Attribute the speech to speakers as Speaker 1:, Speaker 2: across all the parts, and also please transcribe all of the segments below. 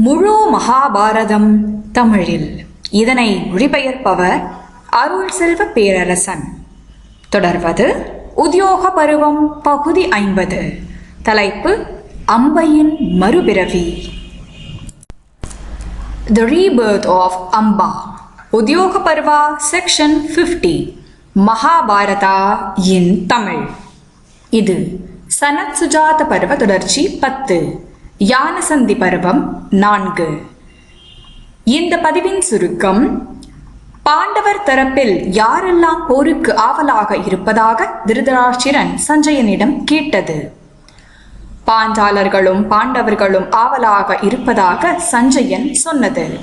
Speaker 1: முழு மகாபாரதம் தமிழில். இதனை மொழிபெயர்ப்பவர் அருள் செல்வ பேரரசன். தொடர்வது உத்தியோக பருவம் பகுதி ஐம்பது. தலைப்பு அம்பையின் மறுபிறவி. The rebirth of Amba. Udyoga Parva section 50 Mahabharata in Tamil. இது சனத் சுஜாத பருவ தொடர்ச்சி பத்து. யானசந்தி பருவம் நான்கு. இந்த பதிவின் சுருக்கம் பாண்டவர் தரப்பில் யாரெல்லாம் போருக்கு ஆவலாக இருப்பதாக திருதராஷ்டிரன் சஞ்சயனிடம் கேட்டது. பாஞ்சாலர்களும் பாண்டவர்களும் ஆவலாக இருப்பதாக சஞ்சயன் சொன்னது.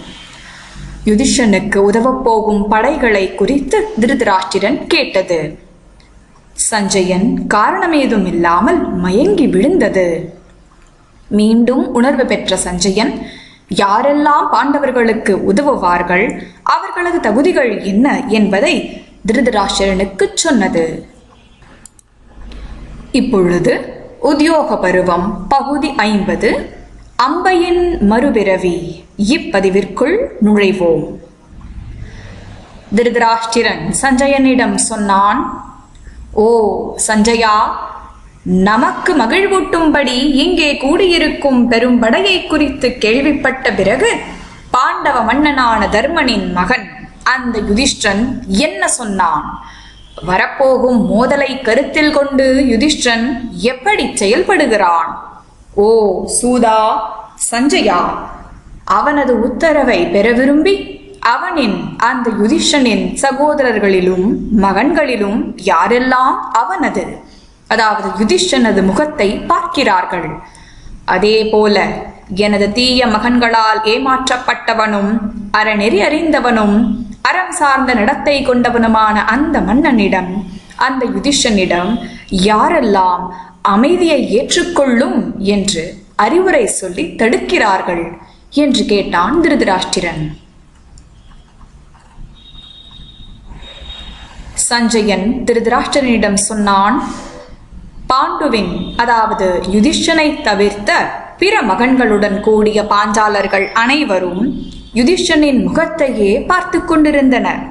Speaker 1: யுதிஷனுக்கு உதவப் போகும் படைகளை குறித்து திருதராஷ்டிரன் கேட்டது. சஞ்சயன் காரணமேதும் இல்லாமல் மயங்கி விழுந்தது. மீண்டும் உணர்வு பெற்ற சஞ்சயன் யாரெல்லாம் பாண்டவர்களுக்கு உதவுவார்கள் அவர்களது தகுதிகள் என்ன என்பதை திருதராஷரனுக்கு சொன்னது. இப்பொழுது உத்தியோக பருவம் பகுதி ஐம்பது. அம்பையின் மறுபிறவி இப்பதிவிற்குள் நுழைவோம். திருதராஷ்டிரன் சஞ்சயனிடம் சொன்னான் ஓ சஞ்சயா நமக்கு மகிழ்வூட்டும்படி இங்கே கூடியிருக்கும் பெரும் படையை குறித்து கேள்விப்பட்ட பிறகு பாண்டவ மன்னனான தர்மனின் மகன் அந்த யுதிஷ்டன் என்ன சொன்னான்? வரப்போகும் மோதலை கருத்தில் கொண்டு யுதிஷ்டன் எப்படி செயல்படுகிறான்? ஓ சூதா சஞ்சயா அவனது உத்தரவை பெற விரும்பி அவனின் அந்த யுதிஷனின் சகோதரர்களிலும் மகன்களிலும் யாரெல்லாம் அவனது? அதாவது யுதிஷ்டனது முகத்தை பார்க்கிறார்கள். அதே போல எனது தீய மகன்களால் ஏமாற்றப்பட்டவனும் அறநெறி அறிந்தவனும் அறம் சார்ந்த நடத்தை கொண்டவனுமான அந்த மன்னனிடம் அந்த யுதிஷனிடம் யாரெல்லாம் அமைதியை ஏற்றுக்கொள்ளும் என்று அறிவுரை சொல்லி தடுக்கிறார்கள் என்று கேட்டான் திருதராஷ்டிரன். சஞ்சயன் திருதராஷ்டிரனிடம் சொன்னான் பாண்டுவின் அதாவது யுதிஷ்டனை தவிர்த்த பிற மகன்களுடன் கூடிய பாஞ்சாலர்கள் அனைவரும் யுதிஷ்டனின் முகத்தையே பார்த்து கொண்டிருந்தனர்.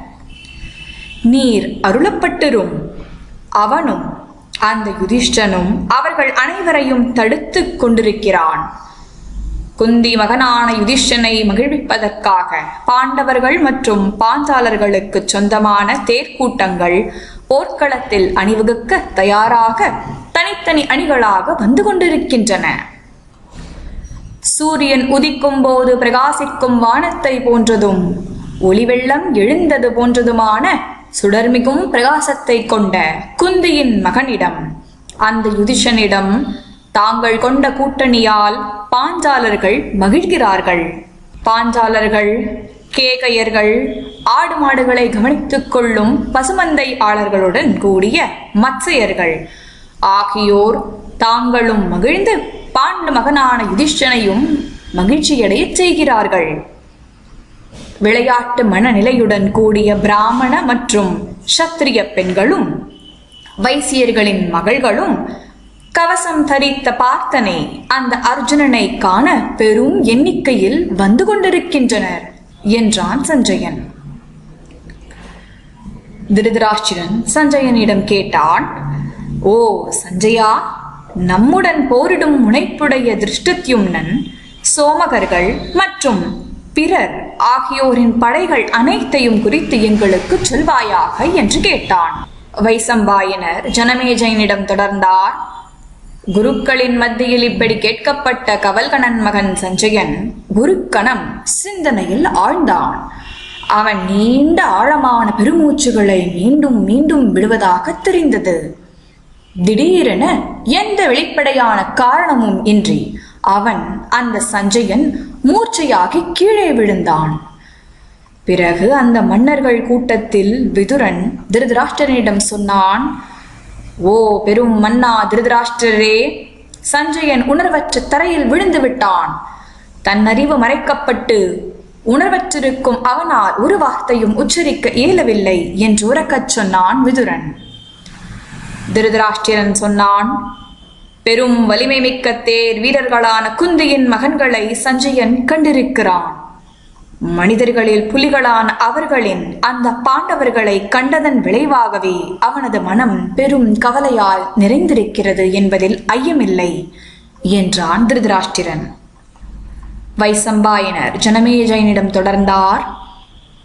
Speaker 1: நீர் அருளப்பட்டிரும். அவனும் அந்த யுதிஷ்டனும் அவர்கள் அனைவரையும் தடுத்து கொண்டிருக்கிறான். குந்தி மகனான யுதிஷ்டனை மகிழ்விப்பதற்காக பாண்டவர்கள் மற்றும் பாஞ்சாலர்களுக்கு சொந்தமான தேர்க்கூட்டங்கள் போர்க்களத்தில் அணிவகுக்க தயாராக தனித்தனி அணிகளாக வந்து கொண்டிருக்கின்றன. சூரியன் உதிக்கும் போது பிரகாசிக்கும் வானத்தை போன்றதும் ஒளிவெள்ளம் எழுந்தது போன்றதுமான சுடர்மிகும் பிரகாசத்தை கொண்ட குந்தியின் மகனிடம் அந்த யுதிஷனிடம் தாங்கள் கொண்ட கூட்டணியால் பாஞ்சாலர்கள் மகிழ்கிறார்கள். பாஞ்சாலர்கள் கேகையர்கள் ஆடு மாடுகளை கவனித்துக் கொள்ளும் பசுமந்தை ஆளர்களுடன் கூடிய மத்சையர்கள் ஆகியோர் தாங்களும் மகிழ்ந்து பாண்டு மகனான யுதிஷ்டனையும் மகிழ்ச்சியடையச் செய்கிறார்கள். விளையாட்டு மனநிலையுடன் கூடிய பிராமண மற்றும் சத்திரிய பெண்களும் வைசியர்களின் மகள்களும் கவசம் தரித்த பார்த்தனை அந்த அர்ஜுனனை காண பெரும் எண்ணிக்கையில் வந்து கொண்டிருக்கின்றனர் என்றான் சஞ்சயன். திருதராஷ்டிரன் சஞ்சயனிடம் கேட்டான் ஓ சஞ்சயா நம்முடன் போரிடும் முனைப்புடைய திருஷ்டத்யும்னன் சோமகர்கள் மற்றும் பிறர் ஆகியோரின் படைகள் அனைத்தையும் குறித்து எங்களுக்கு சொல்வாயாக என்று கேட்டான். வைசம்பாயனர் ஜனமேஜயனிடம் தொடர்ந்தார். குருக்களின் மத்தியில் இப்படி கேட்கப்பட்ட கவல்கணன் மகன் சஞ்சயன் குருக்கணம் சிந்தனையில் ஆழ்ந்தான். அவன் நீண்ட ஆழமான பெருமூச்சுகளை மீண்டும் மீண்டும் விடுவதாக தெரிந்தது. திடீரென எந்த வெளிப்படையான காரணமும் இன்றி அவன் அந்த சஞ்சயன் மூர்ச்சையாகி கீழே விழுந்தான். பிறகு அந்த மன்னர்கள் கூட்டத்தில் விதுரன் திருதராஷ்டிரனிடம் சொன்னான் ஓ பெரும் மன்னா திருதராஷ்டிரரே சஞ்சயன் உணர்வற்ற தரையில் விழுந்து விட்டான். தன் அறிவு மறைக்கப்பட்டு உணர்வற்றிருக்கும் அவனால் ஒரு வார்த்தையும் உச்சரிக்க இயலவில்லை என்று உறக்கச் சொன்னான் விதுரன். திருதராஷ்டிரன் சொன்னான் பெரும் வலிமை மிக்க தேர் வீரர்களான குந்தியின் மகன்களை சஞ்சயன் கண்டிருக்கிறான். மனிதர்களில் புலிகளான அவர்களின் அந்த பாண்டவர்களை கண்டதன் விளைவாகவே அவனது மனம் பெரும் கவலையால் நிறைந்திருக்கிறது என்பதில் ஐயமில்லை என்றான் திருதராஷ்டிரன். வைசம்பாயனர் ஜனமேஜயனிடம் தொடர்ந்தார்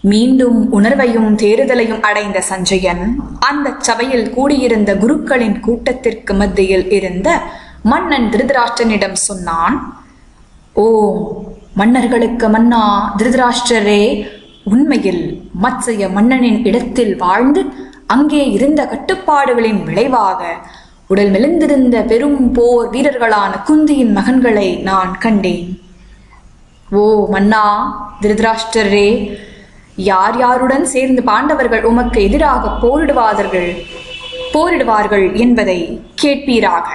Speaker 1: மீண்டும் உணர்வையும் தேறுதலையும் அடைந்த சஞ்சயன் அந்த சபையில் கூடியிருந்த குருக்களின் கூட்டத்திற்கு மத்தியில் இருந்த மன்னன் திருதராஷ்டிரனிடம் சொன்னான் ஓ மன்னர்களுக்கு மன்னா திருதராஷ்டிரரே உண்மையில் மத்சய மன்னனின் இடத்தில் வாழ்ந்து அங்கே இருந்த கட்டுப்பாடுகளின் விளைவாக உடல் மெலிந்திருந்த பெரும் போர் வீரர்களான குந்தியின் மகன்களை நான் கண்டேன். ஓ மன்னா திருதராஷ்டரே யார் யாருடன் சேர்ந்து பாண்டவர்கள் உமக்கு எதிராக போரிடுவார்கள்? போரிடுவார்கள் என்பதை கேட்பீராக.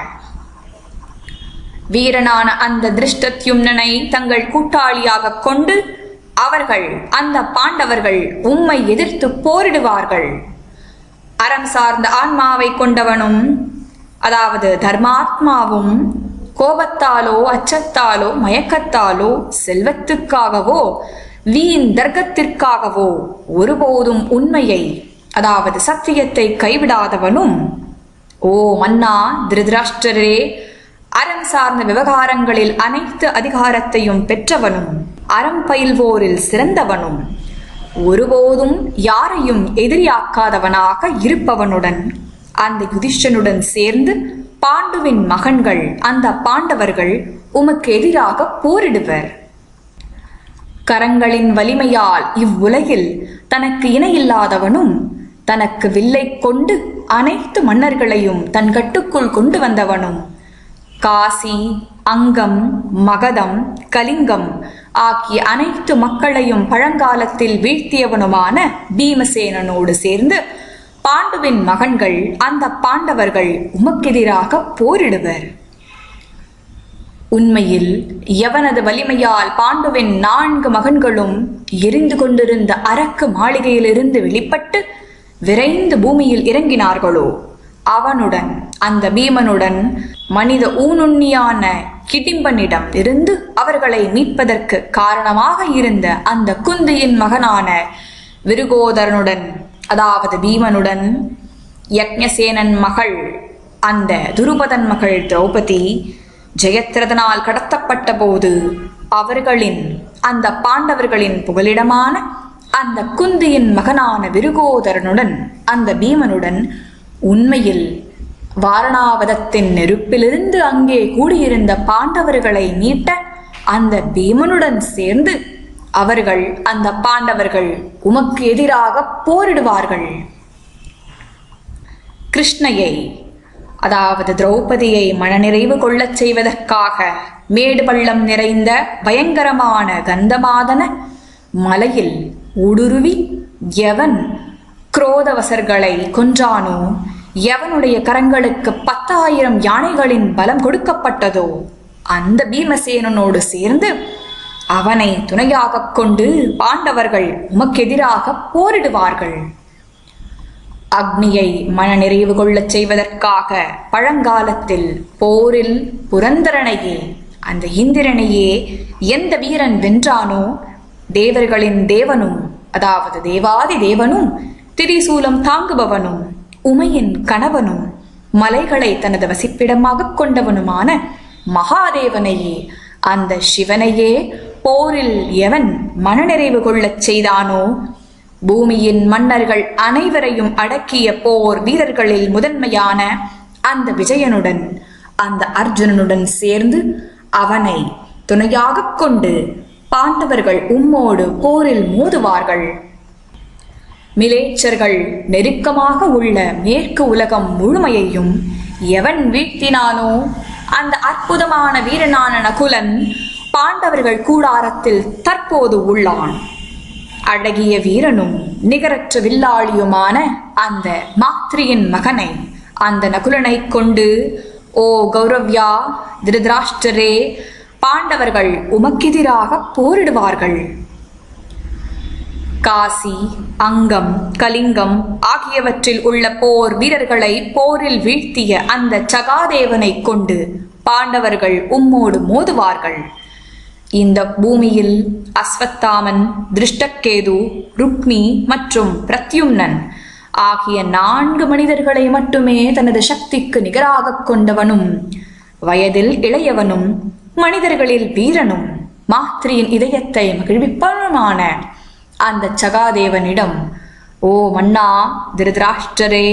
Speaker 1: வீரனான அந்த திருஷ்டத்யும்னனை தங்கள் கூட்டாளியாக கொண்டு அவர்கள் அந்த பாண்டவர்கள் உம்மை எதிர்த்து போரிடுவார்கள். அறம் சார்ந்த ஆன்மாவை கொண்டவனும் அதாவது தர்மாத்மாவும் கோபத்தாலோ அச்சத்தாலோ மயக்கத்தாலோ செல்வத்துக்காகவோ வீண் தர்க்கத்திற்காகவோ ஒருபோதும் உண்மையை அதாவது சத்தியத்தை கைவிடாதவனும் ஓ மன்னா திருதராஷ்டரே அறம் சார்ந்த விவகாரங்களில் அனைத்து அதிகாரத்தையும் பெற்றவனும் அறம் பயில்வோரில் சிறந்தவனும் ஒருபோதும் யாரையும் எதிரியாக்காதவனாக இருப்பவனுடன் அந்த யுதிஷ்டனுடன் சேர்ந்து பாண்டுவின் மகன்கள் அந்த பாண்டவர்கள் உமக்கு எதிராக போரிடுவர். கரங்களின் வலிமையால் இவ்வுலகில் தனக்கு இணையில்லாதவனும் தனக்கு வில்லை கொண்டு அனைத்து மன்னர்களையும் தன் கட்டுக்குள் கொண்டு வந்தவனும் காசி அங்கம் மகதம் கலிங்கம் ஆகிய அனைத்து மக்களையும் பழங்காலத்தில் வீழ்த்தியவனுமான பீமசேனனோடு சேர்ந்து பாண்டுவின் மகன்கள் அந்த பாண்டவர்கள் உமக்கெதிராக போரிடுவர். உண்மையில் எவனது வலிமையால் பாண்டுவின் நான்கு மகன்களும் எரிந்து கொண்டிருந்த அரக்கு மாளிகையிலிருந்து வெளிப்பட்டு விரைந்து பூமியில் இறங்கினார்களோ? அவனுடன் அந்த பீமனுடன் மனித ஊனுண்ணியான கிடிம்பனிடம் இருந்து அவர்களை மீட்பதற்கு காரணமாக இருந்த அந்த குந்தியின் மகனான விருகோதரனுடன் அதாவது பீமனுடன் யக்ஞசேனன் மகள் அந்த துருபதன் மகள் திரௌபதி ஜெயத்ரதனால் கடத்தப்பட்ட போது அவர்களின் அந்த பாண்டவர்களின் புகலிடமான அந்த குந்தியின் மகனான விருகோதரனுடன் அந்த பீமனுடன் உண்மையில் வாரணாவதத்தின் நெருப்பிலிருந்து அங்கே கூடியிருந்த பாண்டவர்களை மீட்ட அந்த பீமனுடன் சேர்ந்து அவர்கள் அந்த பாண்டவர்கள் உமக்கு எதிராக போரிடுவார்கள். கிருஷ்ணையை அதாவது திரௌபதியை மனநிறைவு கொள்ளச் செய்வதற்காக மேடு பள்ளம் நிறைந்த பயங்கரமான கந்தமாதன மலையில் ஊடுருவி எவன் குரோதவசர்களை கொன்றானோ? எவனுடைய கரங்களுக்கு பத்தாயிரம் யானைகளின் பலம் கொடுக்கப்பட்டதோ? அந்த பீமசேனனோடு சேர்ந்து அவனை துணையாகக் கொண்டு பாண்டவர்கள் உமக்கெதிராக போரிடுவார்கள். அக்னியை மனநிறைவு கொள்ளச் செய்வதற்காக பழங்காலத்தில் போரில் புரந்தரனையே அந்த இந்திரனையே எந்த வீரன் வென்றானோ தேவர்களின் தேவனும் அதாவது தேவாதி தேவனும் திரிசூலம் தாங்குபவனும் உமையின் கணவனும் மலைகளை தனது வசிப்பிடமாக கொண்டவனுமான மகாதேவனையே அந்த சிவனையே போரில் எவன் மனநிறைவு கொள்ளச் செய்தானோ பூமியின் மன்னர்கள் அனைவரையும் அடக்கிய போர் வீரர்களில் முதன்மையான அந்த விஜயனுடன் அந்த அர்ஜுனனுடன் சேர்ந்து அவனை துணையாகக் கொண்டு பாண்டவர்கள் உம்மோடு போரில் மோதுவார்கள். மிலேச்சர்கள் நெருக்கமாக உள்ள மேற்கு உலகம் முழுமையையும் எவன் வீழ்த்தினானோ அந்த அற்புதமான வீரனான நகுலன் பாண்டவர்கள் கூடாரத்தில் தற்போது உள்ளான். அழகிய வீரனும் நிகரற்ற வில்லாளியுமான அந்த மாத்ரியின் மகனை அந்த நகுலனை கொண்டு ஓ கௌரவ்யா திருதராஷ்டரே பாண்டவர்கள் உமக்கெதிராக போரிடுவார்கள். காசி அங்கம் கலிங்கம் ஆகியவற்றில் உள்ள போர் வீரர்களை போரில் வீழ்த்திய அந்த சகாதேவனை கொண்டு பாண்டவர்கள் உம்மோடு மோதுவார்கள். இந்த பூமியில் அஸ்வத்தாமன் திருஷ்டக்கேது ருக்மி மற்றும் பிரத்யும்னன் ஆகிய நான்கு மனிதர்களை மட்டுமே தனது சக்திக்கு நிகராகக் கொண்டவனும் வயதில் இளையவனும் மனிதர்களில் வீரனும் மாத்திரியின் இதயத்தை மகிழ்விப்பவனுமான அந்த சகாதேவனிடம் ஓ மன்னா திருதராஷ்டரே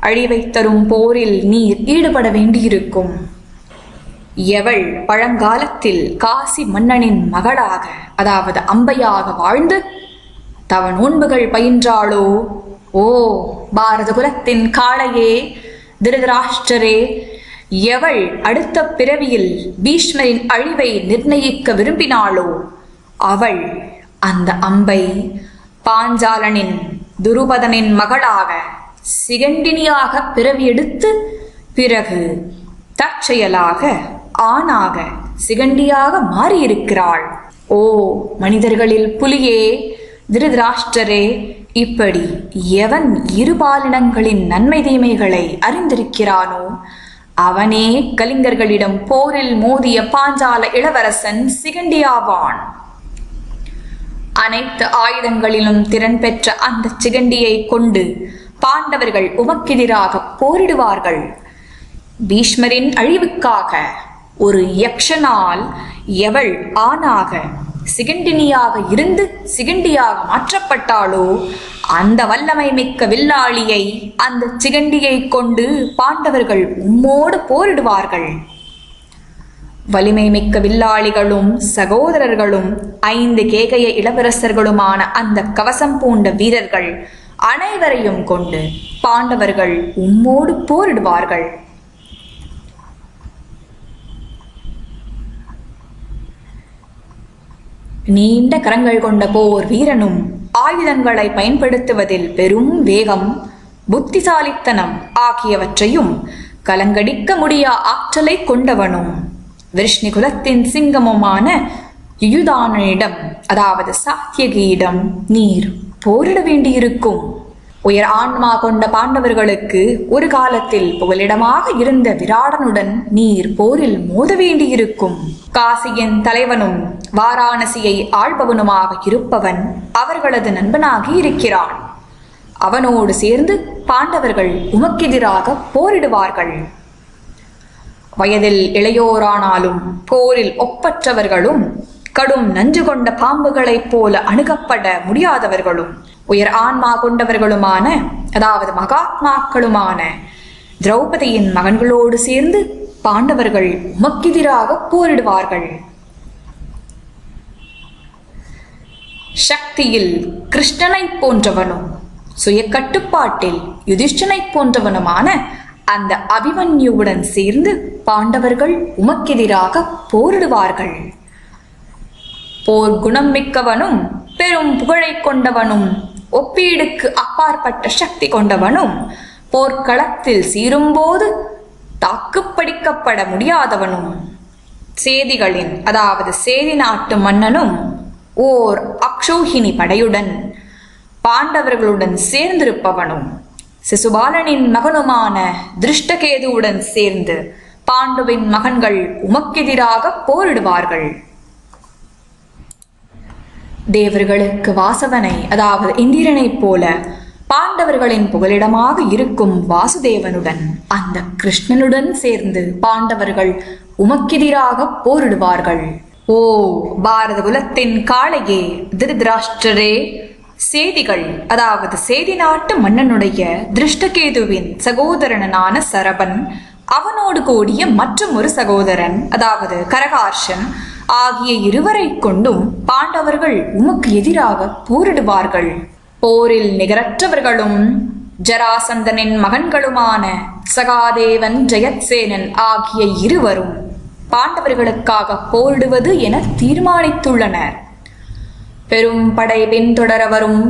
Speaker 1: அழிவை தரும் போரில் நீர் ஈடுபட வேண்டியிருக்கும். எவள் பழங்காலத்தில் காசி மன்னனின் மகளாக அதாவது அம்பையாக வாழ்ந்து தவ நோன்புகள் பயின்றாளோ? ஓ பாரத குலத்தின் காளையே திருதராஷ்டரே எவள் அடுத்த பிறவியில் பீஷ்மரின் அழிவை நிர்ணயிக்க விரும்பினாளோ? அவள் அந்த அம்பை பாஞ்சாலனின் துருபதனின் மகளாக சிகண்டினியாக பிறவியெடுத்து பிறகு தற்செயலாக ஆணாக சிகண்டியாக மாறியிருக்கிறாள். ஓ மனிதர்களில் புலியே திருதராஷ்டரே இப்படி எவன் இருபாலினங்களின் நன்மை தீமைகளை அறிந்திருக்கிறானோ அவனே கலிங்கர்களிடம் போரில் மோதிய பாஞ்சால இளவரசன் சிகண்டியாவான். அனைத்து ஆயுதங்களிலும் திறன் பெற்ற அந்த சிகண்டியை கொண்டு பாண்டவர்கள் உமக்கெதிராக போரிடுவார்கள். பீஷ்மரின் அழிவுக்காக ஒரு யக்ஷனால் எவள் ஆணாக சிகண்டினியாக இருந்து சிகண்டியாக மாற்றப்பட்டாளோ அந்த வல்லமை மிக்க வில்லாளியை அந்த சிகண்டியை கொண்டு பாண்டவர்கள் உம்மோடு போரிடுவார்கள். வலிமை மிக்க வில்லாளிகளும் சகோதரர்களும் ஐந்து கேகய இளவரசர்களுமான அந்த கவசம் பூண்ட வீரர்கள் அனைவரையும் கொண்டு பாண்டவர்கள் உம்மோடு போரிடுவார்கள். நீண்ட கரங்கள் கொண்ட போர் வீரனும் ஆயுதங்களை பயன்படுத்துவதில் பெரும் வேகம் புத்திசாலித்தனம் ஆகியவற்றையும் கலங்கடிக்க முடியா ஆற்றலை கொண்டவனும் விஷ்ணு குலத்தின் சிங்கமுமான யுயுதானனிடம் அதாவது சாத்தியகியிடம் நீர் போரிட வேண்டியிருக்கும். உயர் ஆன்மா கொண்ட பாண்டவர்களுக்கு ஒரு காலத்தில் புகலிடமாக இருந்த விராடனுடன் நீர் போரில் மோத வேண்டியிருக்கும். காசியின் தலைவனும் வாராணசியை ஆள்பவனுமாக இருப்பவன் அவர்களது நண்பனாகி இருக்கிறான். அவனோடு சேர்ந்து பாண்டவர்கள் உமக்கெதிராக போரிடுவார்கள். வயதில் இளையோரானாலும் போரில் ஒப்பற்றவர்களும் கடும் நஞ்சு கொண்ட பாம்புகளைப் போல அணுகப்பட முடியாதவர்களும் உயர் ஆன்மா கொண்டவர்களுமான அதாவது மகாத்மாக்களுமான திரௌபதியின் மகன்களோடு சேர்ந்து பாண்டவர்கள் உமக்கெதிராக போரிடுவார்கள். சக்தியில் கிருஷ்ணனைப் போன்றவனும் சுய கட்டுப்பாட்டில் யுதிஷ்டனைப் போன்றவனுமான அந்த அபிமன்யுவுடன் சேர்ந்து பாண்டவர்கள் உமக்கெதிராக போரிடுவார்கள். போர் குணம் மிக்கவனும் பெரும் புகழைக் கொண்டவனும் ஒப்பீடுக்கு அப்பாற்பட்ட சக்தி கொண்டவனும் போர்க்களத்தில் சீரும்போது தாக்குப்படிக்கப்பட முடியாதவனும் சேதிகளின் அதாவது சேதி நாட்டு மன்னனும் ஓர் அக்ஷோஹினி படையுடன் பாண்டவர்களுடன் சேர்ந்திருப்பவனும் சிசுபாலனின் மகனுமான திருஷ்டகேதுவுடன் சேர்ந்து பாண்டுவின் மகன்கள் உமக்கெதிராக போரிடுவார்கள். தேவர்களுக்கு வாசவனை அதாவது இந்திரனைப் போல பாண்டவர்களின் புகலிடமாக இருக்கும் வாசுதேவனுடன் அந்த கிருஷ்ணனுடன் சேர்ந்து பாண்டவர்கள் உமக்கெதிராக போரிடுவார்கள். ஓ பாரத குலத்தின் காளையே திருதராஷ்டரே. சேதிகள் அதாவது சேதி நாட்டு மன்னனுடைய திருஷ்டகேதுவின் சகோதரனான சரபன் அவனோடு கூடிய மற்றும் ஒரு சகோதரன் அதாவது கரகார்ஷன் ஆகிய இருவரை கொண்டும் பாண்டவர்கள் உமக்கு எதிராக போரிடுவார்கள். போரில் நிகரற்றவர்களும் ஜராசந்தனின் மகன்களுமான சகாதேவன் ஜெயத்சேனன் ஆகிய இருவரும் பாண்டவர்களுக்காக போரிடுவது என தீர்மானித்துள்ளனர். பெரும் படை பின்தொடர வரும்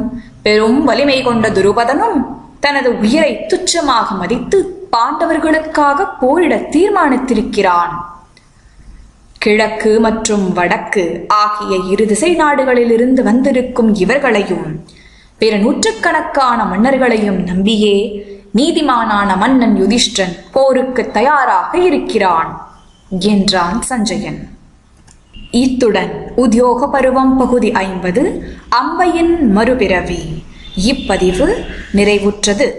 Speaker 1: பெரும் வலிமை கொண்ட துருபதனும் தனது உயிரை துச்சமாக மதித்து பாண்டவர்களுக்காக போரிட தீர்மானித்திருக்கிறான். கிழக்கு மற்றும் வடக்கு ஆகிய இரு திசை நாடுகளிலிருந்து வந்திருக்கும் இவர்களையும் பிற நூற்றுக்கணக்கான மன்னர்களையும் நம்பியே நீதிமானான மன்னன் யுதிஷ்டன் போருக்கு தயாராக இருக்கிறான். என்றான் சஞ்சயன். இத்துடன் உத்தியோக பருவம் பகுதி ஐம்பது அம்பையின் மறுபிறவி. இப்பதிவு நிறைவுற்றது.